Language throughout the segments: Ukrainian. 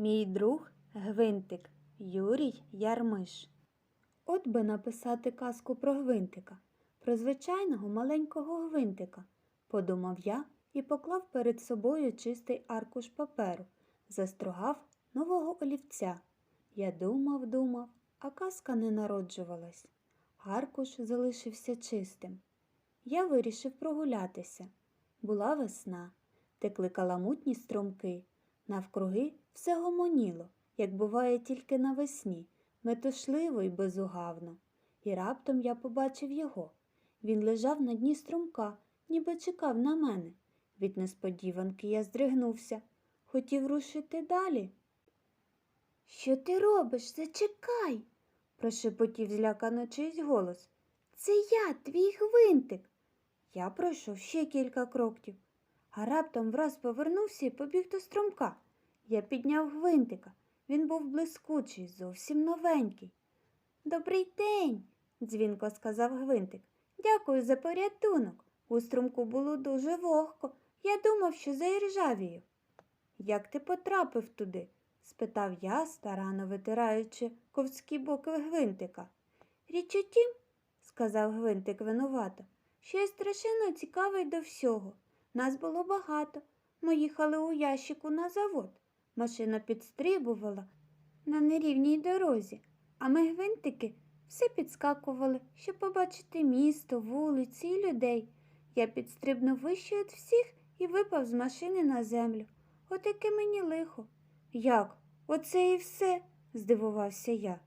Мій друг Гвинтик Юрій Ярмиш. От би написати казку про гвинтика, про звичайного маленького гвинтика, подумав я і поклав перед собою чистий аркуш паперу, застругав нового олівця. Я думав, думав, а казка не народжувалась. Аркуш залишився чистим. Я вирішив прогулятися. Була весна, текли каламутні струмки. Навкруги все гомоніло, як буває тільки навесні, метушливо й безугавно. І раптом я побачив його. Він лежав на дні струмка, ніби чекав на мене. Від несподіванки я здригнувся, хотів рушити далі. Що ти робиш? Зачекай, прошепотів злякано чийсь голос. Це я, твій гвинтик. Я пройшов ще кілька кроків, а раптом враз повернувся і побіг до струмка. Я підняв гвинтика. Він був блискучий, зовсім новенький. Добрий день, дзвінко сказав гвинтик. Дякую за порятунок. У струмку було дуже вогко. Я думав, що заіржавію. Як ти потрапив туди? спитав я, старано витираючи ковські боки гвинтика. Річ у тім, сказав гвинтик винувато, що я страшенно цікавий до всього. Нас було багато. Ми їхали у ящику на завод. Машина підстрибувала на нерівній дорозі, а ми гвинтики все підскакували, щоб побачити місто, вулиці і людей. Я підстрибнув вище від всіх і випав з машини на землю. Отаке мені лихо. Як? Оце і все? здивувався я.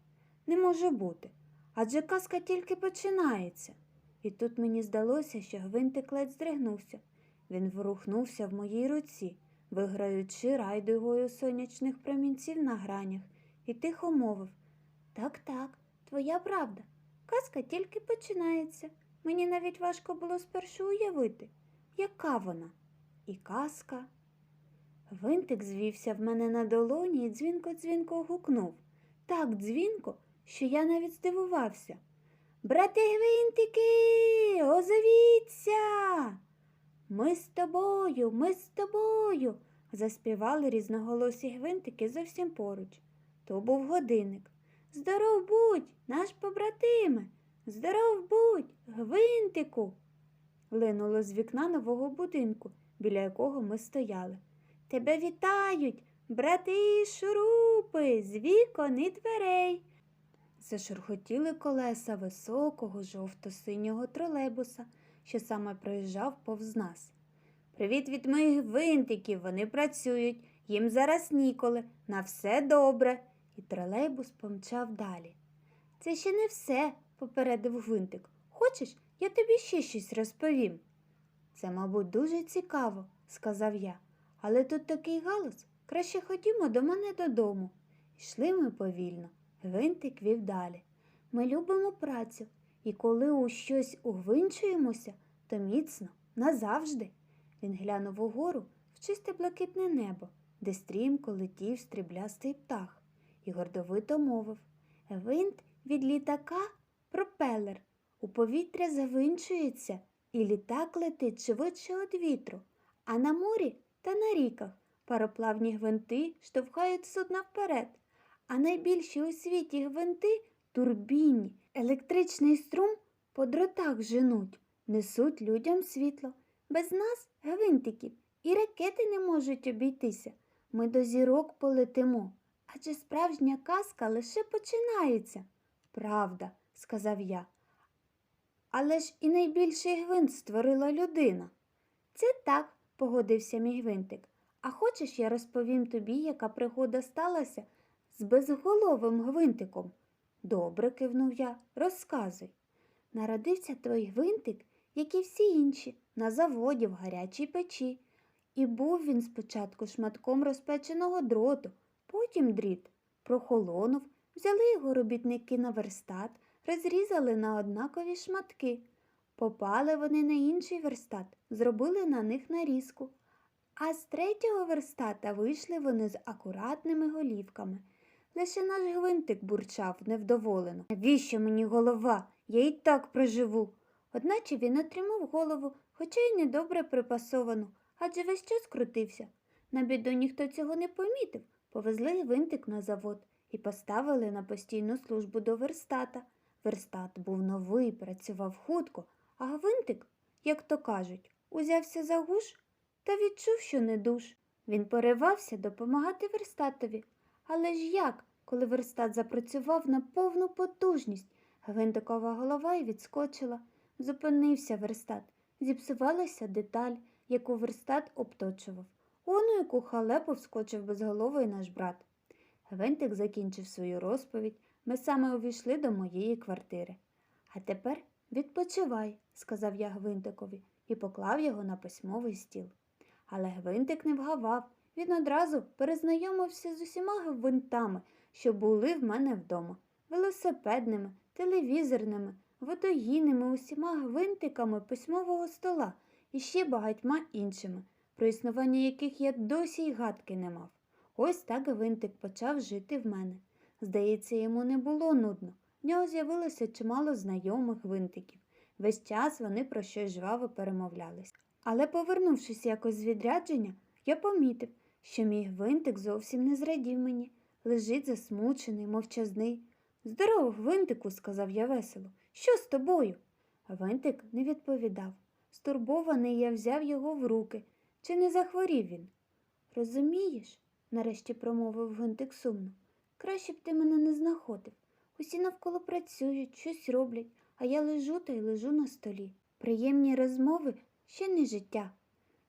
Не може бути. Адже казка тільки починається. І тут мені здалося, що гвинтик ледь здригнувся. Він ворухнувся в моїй руці, виграючи райдугою сонячних промінців на гранях, і тихо мовив Так, так, твоя правда. Казка тільки починається. Мені навіть важко було спершу уявити, яка вона. І казка. Гвинтик звівся в мене на долоні і дзвінко-дзвінко гукнув. Так дзвінко, що я навіть здивувався. Брати гвинтики, озовіться. Ми з тобою, ми з тобою, заспівали різноголосі гвинтики зовсім поруч. То був годинник. Здоров будь, наш побратиме, здоров будь, гвинтику. Линуло з вікна нового будинку, біля якого ми стояли. Тебе вітають, брати шурупи, з вікон і дверей. Зашурхотіли колеса високого жовто-синього тролейбуса, що саме проїжджав повз нас. Привіт від моїх гвинтиків, вони працюють, їм зараз ніколи, на все добре. І тролейбус помчав далі. Це ще не все, попередив гвинтик. Хочеш, я тобі ще щось розповім? Це, мабуть, дуже цікаво, сказав я, але тут такий галас. Краще ходімо до мене додому. Йшли ми повільно. Гвинтик вів далі. Ми любимо працю, і коли у щось угвинчуємося, то міцно, назавжди. Він глянув угору в чисте блакитне небо, де стрімко летів стріблястий птах, і гордовито мовив Гвинт від літака пропелер. У повітря завинчується, і літак летить швидше від вітру, а на морі та на ріках пароплавні гвинти штовхають судна вперед, а найбільші у світі гвинти турбінні, електричний струм по дротах женуть, несуть людям світло. Без нас, гвинтиків, і ракети не можуть обійтися. Ми до зірок полетимо. Адже справжня казка лише починається. Правда, сказав я. Але ж і найбільший гвинт створила людина. Це так, погодився мій гвинтик. А хочеш, я розповім тобі, яка пригода сталася з безголовим гвинтиком? Добре, кивнув я, розказуй. Народився той гвинтик, як і всі інші, на заводі в гарячій печі. І був він спочатку шматком розпеченого дроту, потім дріт. Прохолонув, взяли його робітники на верстат, розрізали на однакові шматки. Попали вони на інший верстат, зробили на них нарізку. А з третього верстата вийшли вони з акуратними голівками. Лише наш гвинтик бурчав невдоволено. Навіщо мені голова? Я і так проживу. Одначе він отримав голову, хоча й недобре припасовану, адже весь час крутився. На біду ніхто цього не помітив, Повезли гвинтик на завод і поставили на постійну службу до верстата. Верстат був новий, працював хутко, а гвинтик, як то кажуть, узявся за гуш та відчув, що не душ. Він поривався допомагати верстатові. Але ж як, коли верстат запрацював на повну потужність, гвинтикова голова й відскочила. Зупинився верстат, зіпсувалася деталь, яку верстат обточував. Он у яку халепу вскочив безголовий наш брат. Гвинтик закінчив свою розповідь. Ми саме увійшли до моєї квартири. А тепер відпочивай, сказав я Гвинтикові і поклав його на письмовий стіл. Але Гвинтик не вгавав. Він одразу перезнайомився з усіма гвинтами, що були в мене вдома, велосипедними, телевізорними, водогінними, усіма гвинтиками письмового стола і ще багатьма іншими, про існування яких я досі й гадки не мав. Ось так гвинтик почав жити в мене. Здається, йому не було нудно. В нього з'явилося чимало знайомих гвинтиків. Весь час вони про щось жваво перемовлялись. Але, повернувшись якось з відрядження, я помітив, що мій гвинтик зовсім не зрадів мені. Лежить засмучений, мовчазний. Здорово, гвинтику, сказав я весело. Що з тобою? Гвинтик не відповідав. Стурбований я взяв його в руки. Чи не захворів він? Розумієш, нарешті промовив гвинтик сумно. Краще б ти мене не знаходив. Усі навколо працюють, щось роблять, а я лежу та й лежу на столі. Приємні розмови ще не життя.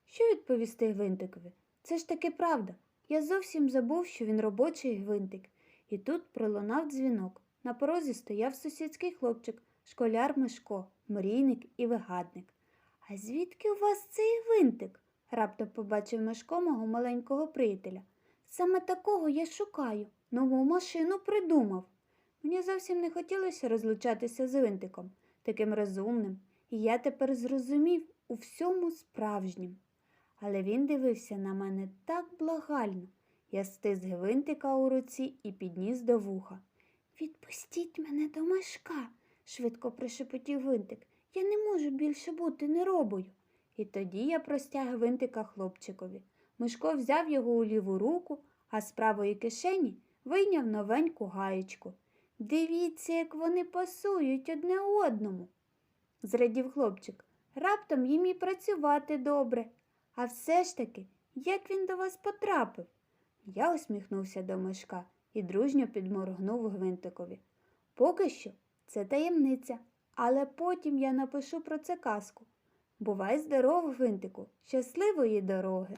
Що відповісти гвинтикові? Це ж таки правда. Я зовсім забув, що він робочий гвинтик. І тут пролунав дзвінок. На порозі стояв сусідський хлопчик, школяр Мишко, мрійник і вигадник. А звідки у вас цей гвинтик? раптом побачив Мишко мого маленького приятеля. Саме такого я шукаю, нову машину придумав. Мені зовсім не хотілося розлучатися з гвинтиком, таким розумним, і я тепер зрозумів у всьому справжнім. Але він дивився на мене так благально. Я стис гвинтика у руці і підніс до вуха. Відпустіть мене до мешка, швидко прошепотів гвинтик. Я не можу більше бути неробою. І тоді я простяг гвинтика хлопчикові. Мишко взяв його у ліву руку, а з правої кишені вийняв новеньку гаєчку. Дивіться, як вони пасують одне одному, зрадів хлопчик. Раптом їм і працювати добре. А все ж таки, як він до вас потрапив? Я усміхнувся до мишка і дружньо підморгнув гвинтикові. Поки що це таємниця, але потім я напишу про це казку. Бувай здоров, гвинтику, щасливої дороги!